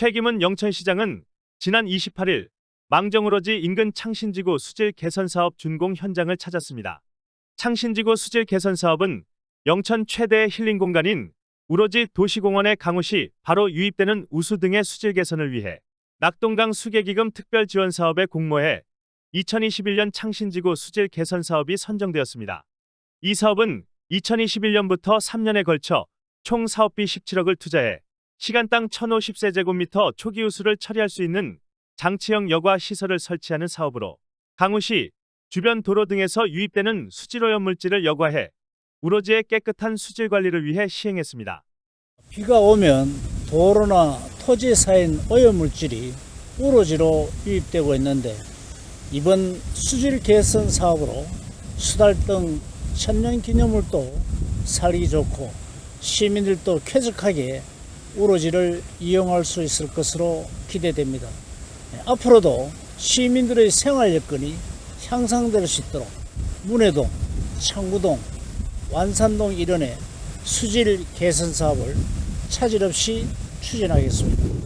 최기문 영천시장은 지난 28일 망정우러지 인근 창신지구 수질 개선 사업 준공 현장을 찾았습니다. 창신지구 수질 개선 사업은 영천 최대의 힐링 공간인 우로지 도시공원의 강우시 바로 유입되는 우수 등의 수질 개선을 위해 낙동강 수계기금 특별 지원 사업에 공모해 2021년 창신지구 수질 개선 사업이 선정되었습니다. 이 사업은 2021년부터 3년에 걸쳐 총 사업비 17억을 투자해 시간당 1,050세제곱미터 초기 우수를 처리할 수 있는 장치형 여과 시설을 설치하는 사업으로 강우시 주변 도로 등에서 유입되는 수질오염 물질을 여과해 우로지의 깨끗한 수질 관리를 위해 시행했습니다. 비가 오면 도로나 토지에 쌓인 오염물질이 우로지로 유입되고 있는데 이번 수질 개선 사업으로 수달 등 천년 기념물도 살기 좋고 시민들도 쾌적하게 우로지를 이용할 수 있을 것으로 기대됩니다. 네, 앞으로도 시민들의 생활 여건이 향상될 수 있도록 문해동, 창구동, 완산동 일원의 수질 개선 사업을 차질 없이 추진하겠습니다.